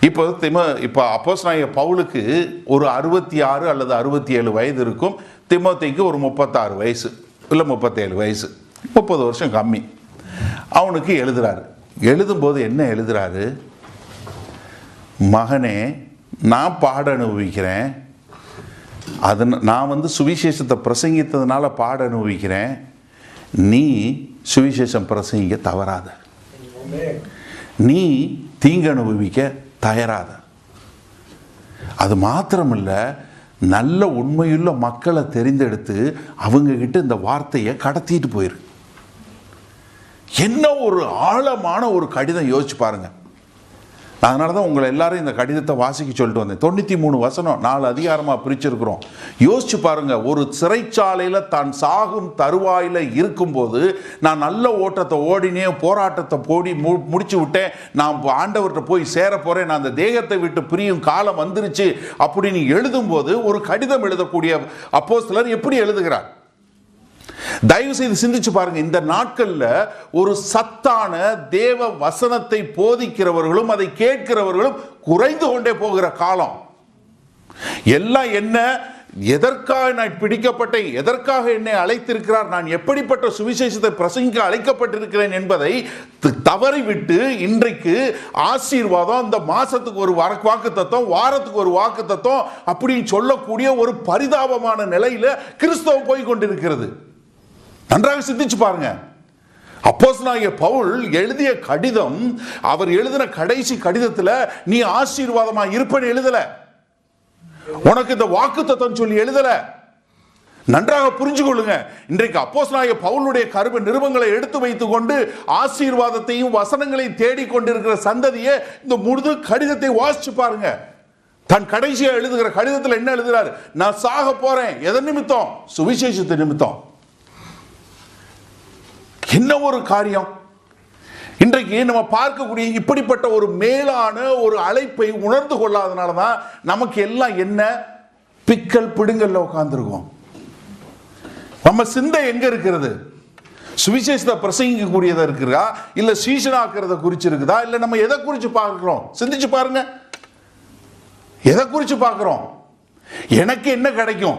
இப்போ திம இப்போ அப்போஸ் நாய பவுலுக்கு ஒரு அறுபத்தி ஆறு அல்லது அறுபத்தி ஏழு வயது இருக்கும். திமோத்திக்கு ஒரு முப்பத்தாறு வயசு இல்லை முப்பத்தேழு வயசு. முப்பது வருஷம் கம்மி. அவனுக்கு எழுதுறாரு. எழுதும்போது என்ன எழுதுறாரு? மகனே நான் பாட அனுபவிக்கிறேன். அது நான் வந்து சுவிசேஷத்தை பிரசங்கித்ததுனால பாட அனுபவிக்கிறேன். நீ சுவிசேஷம் பிரசங்கிக்க தவறாத. நீ தீங்கு அனுபவிக்க தயாராத அது மாத்திரமில்ல நல்ல உண்மையுள்ள மக்களை தெரிந்தெடுத்து அவங்கக்கிட்ட இந்த வார்த்தையை கடத்திட்டு போயிரு. என்ன ஒரு ஆழமான ஒரு கடிதம் யோசிச்சு பாருங்கள் அதனால தான் உங்களை எல்லாரும் இந்த கடிதத்தை வாசிக்க சொல்லிட்டு வந்தேன். தொண்ணூற்றி மூணு வசனம் நாலு அதிகாரமாக பிரிச்சிருக்கிறோம். யோசிச்சு பாருங்க ஒரு சிறைச்சாலையில் தான் சாகும் தருவாயில் இருக்கும்போது நான் நல்ல ஓட்டத்தை ஓடினேன் போராட்டத்தை போடி மு முடிச்சு விட்டேன். நான் ஆண்டவர்கிட்ட போய் சேர போகிறேன் நான் அந்த தேகத்தை விட்டு பிரியும் காலம் வந்துருச்சு அப்படின்னு எழுதும்போது ஒரு கடிதம் எழுதக்கூடிய அப்போஸ்தலர் எப்படி எழுதுகிறார்? தயவு செய்து சிந்திச்சு பாருங்க. இந்த நாட்கள்ல ஒரு சத்தான தேவ வசனத்தை போதிக்கிறவர்களும் அதை கேட்கிறவர்களும் குறைந்து கொண்டே போகிற காலம். எல்லாம் என்ன? எதற்காக நான் பிடிக்கப்பட்டேன் எதற்காக என்னை அழைத்திருக்கிறார்? நான் எப்படிப்பட்ட சுவிசேஷத்தை பிரசங்கிக்க அழைக்கப்பட்டிருக்கிறேன் என்பதை த- தவறிவிட்டு இன்றைக்கு ஆசீர்வாதம் இந்த மாசத்துக்கு ஒரு வர வாக்கு தத்துவம் வாரத்துக்கு ஒரு வாக்கு தத்துவம் அப்படின்னு சொல்லக்கூடிய ஒரு பரிதாபமான நிலையில கிறிஸ்தவம் போய் கொண்டிருக்கிறது. நன்றாக சிந்திச்சு பாருங்க. அப்போஸ்தலனாகிய பவுல் எழுதிய கடிதம் அவர் எழுதின கடைசி கடிதத்தில் நீ ஆசீர்வாதமா இருப்பேன்னு எழுதல. உனக்கு இந்த வாக்கு சொல்லி எழுதல. நன்றாக புரிஞ்சு கொள்ளுங்க. இன்றைக்கு அப்போஸ்தலனாகிய பவுலுடைய கருவு நிருபங்களை எடுத்து வைத்துக் கொண்டு ஆசீர்வாதத்தையும் வசனங்களையும் தேடிக்கொண்டிருக்கிற சந்ததியை இந்த முழுது கடிதத்தை வாசிச்சு பாருங்க. தன் கடைசியாக எழுதுகிற கடிதத்தில் என்ன எழுதுறாரு? நான் சாக போறேன். எதன் நிமித்தம்? சுவிசேஷத்தை நிமித்தம். என்ன ஒரு காரியம்? இன்றைக்கு நம்ம பார்க்கக்கூடிய இப்படிப்பட்ட ஒரு மேலான ஒரு அழைப்பை உணர்ந்து கொள்ளாதனால தான் நமக்கு எல்லாம் என்ன? பிக்கல் பிடுங்கல்ல உட்காந்துருக்கோம் நம்ம சிந்தை எங்க இருக்கிறது? சுவிசேஷத்தை பிரசங்கிக்கக்கூடியதா இருக்கிறதா இல்ல சீசனாக்குறத குறிச்சு இருக்குதா இல்ல நம்ம எதை குறிச்சு பார்க்கிறோம்? சிந்திச்சு பாருங்க. எதை குறிச்சு பார்க்கிறோம்? எனக்கு என்ன கிடைக்கும்?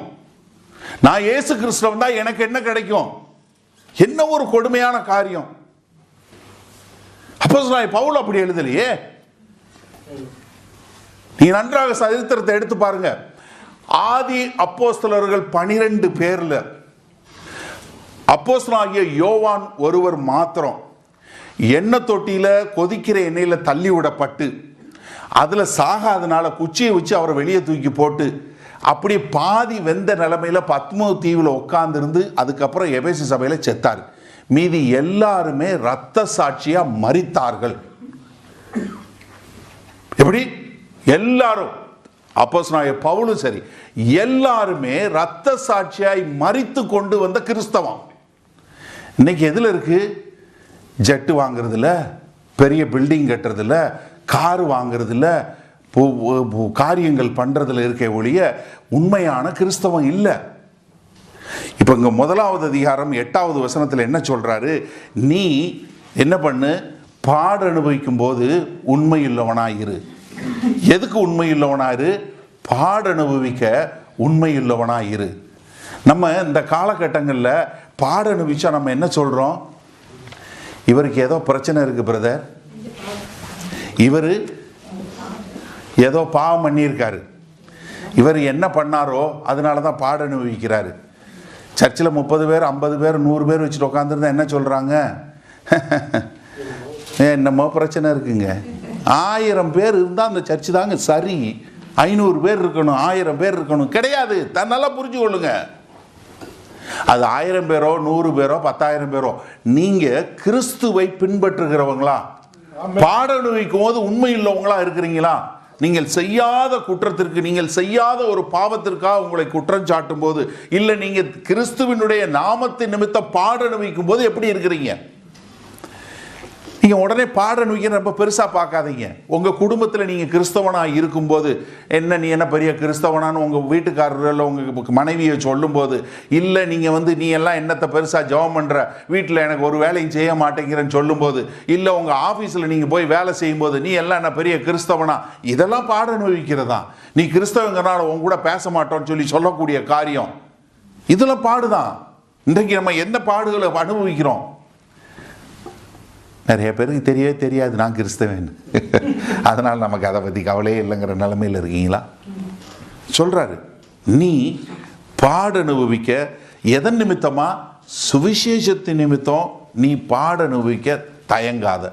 நான் ஏசு கிறிஸ்தவன் தான் எனக்கு என்ன கிடைக்கும்? என்ன ஒரு கொடுமையான காரியம்? அப்போ பவுல் அப்படி எழுதலையே. நீ நன்றாக சரித்திரத்தை எடுத்து பாருங்க. ஆதி அப்போஸ்தலர்கள் பனிரெண்டு பேர்ல. அப்போஸ்தலாகிய யோவான் ஒருவர் மாத்திரம் எண்ணெய் தொட்டியில கொதிக்கிற எண்ணெயில தள்ளி விடப்பட்டு அதுல சாகாதனால குச்சியை வச்சு அவரை வெளியே தூக்கி போட்டு அப்படி பாதி வெந்த நிலமையில் பத்மோ தீவில் உட்காந்துருந்து அதுக்கப்புறம் எபேசி சபையில் செத்தார். மீதி எல்லாருமே ரத்த சாட்சியாக மறித்தார்கள் எப்படி? எல்லாரும். அப்போஸ்தலனாகிய பவுலும் சரி. எல்லாருமே ரத்த சாட்சியாய் மறித்து கொண்டு வந்த கிறிஸ்தவம். இன்னைக்கு எதில் இருக்கு? ஜெட்டு வாங்குறதுல பெரிய பில்டிங் கட்டுறதுல கார் வாங்குறதில்ல காரியங்கள் பண்ணுறதில் இருக்க ஒழிய உண்மையான கிறிஸ்தவம் இல்லை. இப்போ இங்கே முதலாவது அதிகாரம் எட்டாவது வசனத்தில் என்ன சொல்கிறாரு நீ என்ன பண்ணு? பாடு அனுபவிக்கும் போது உண்மை எதுக்கு உண்மை இல்லவனாயிரு பாட அனுபவிக்க உண்மை நம்ம இந்த காலகட்டங்களில் பாடு அனுபவிச்சா நம்ம என்ன சொல்கிறோம் இவருக்கு ஏதோ பிரச்சனை இருக்குது பிரதர் இவர் ஏதோ பாவம் பண்ணியிருக்காரு. இவர் என்ன பண்ணாரோ அதனால தான் பாட அனுபவிக்கிறாரு. சர்ச்சில் முப்பது பேர் ஐம்பது பேர் நூறு பேர் வச்சுட்டு உட்காந்துருந்தா என்ன சொல்கிறாங்க என்னமோ பிரச்சனை இருக்குங்க. ஆயிரம் பேர் இருந்தால் அந்த சர்ச்சு தாங்க சரி. ஐநூறு பேர் இருக்கணும் ஆயிரம் பேர் இருக்கணும். கிடையாது. தன்னால புரிஞ்சு கொள்ளுங்க. அது ஆயிரம் பேரோ நூறு பேரோ பத்தாயிரம் பேரோ. நீங்க கிறிஸ்துவை பின்பற்றுகிறவங்களா? பாட அனுபவிக்கும் போது உண்மை இல்லவங்களா இருக்கிறீங்களா? நீங்கள் செய்யாத குற்றத்திற்கு நீங்கள் செய்யாத ஒரு பாவத்திற்காக உங்களை குற்றம் சாட்டும் போது இல்லை நீங்கள் கிறிஸ்துவினுடைய நாமத்தின் நிமித்த பாட அனுபவிக்கும் போது எப்படி இருக்கிறீங்க? நீங்கள் உடனே பாட நுகிற ரொம்ப பெருசாக பார்க்காதீங்க. உங்கள் குடும்பத்தில் நீங்கள் கிறிஸ்தவனாக இருக்கும்போது என்ன நீ என்ன பெரிய கிறிஸ்தவனான்னு உங்கள் வீட்டுக்காரர் இல்ல மனைவியை சொல்லும்போது இல்லை நீங்கள் வந்து நீ எல்லாம் என்னத்தை பெருசாக ஜெபம் பண்ணுற வீட்டில் எனக்கு ஒரு வேலையும் செய்ய மாட்டேங்கிறேன்னு சொல்லும்போது இல்லை உங்கள் ஆஃபீஸில் நீங்கள் போய் வேலை செய்யும்போது நீ எல்லாம் என்ன பெரிய கிறிஸ்தவனா? இதெல்லாம் பாட அனுபவிக்கிறதா நீ கிறிஸ்தவங்கிறனால உங்க கூட பேச மாட்டோம்னு சொல்லி சொல்லக்கூடிய காரியம். இதெல்லாம் பாடுதான். இன்றைக்கு நம்ம எந்த பாடுகளை அனுபவிக்கிறோம்? நிறைய பேருக்கு தெரியவே தெரியாது நான் கிறிஸ்தவன். அதனால் நமக்கு அதை பற்றி கவலையே இல்லைங்கிற நிலமையில் இருக்கீங்களா? சொல்கிறாரு நீ பாட அனுபவிக்க எதன் நிமித்தமாக சுவிசேஷத்தின் நிமித்தம் நீ பாட அனுபவிக்க தயங்காத.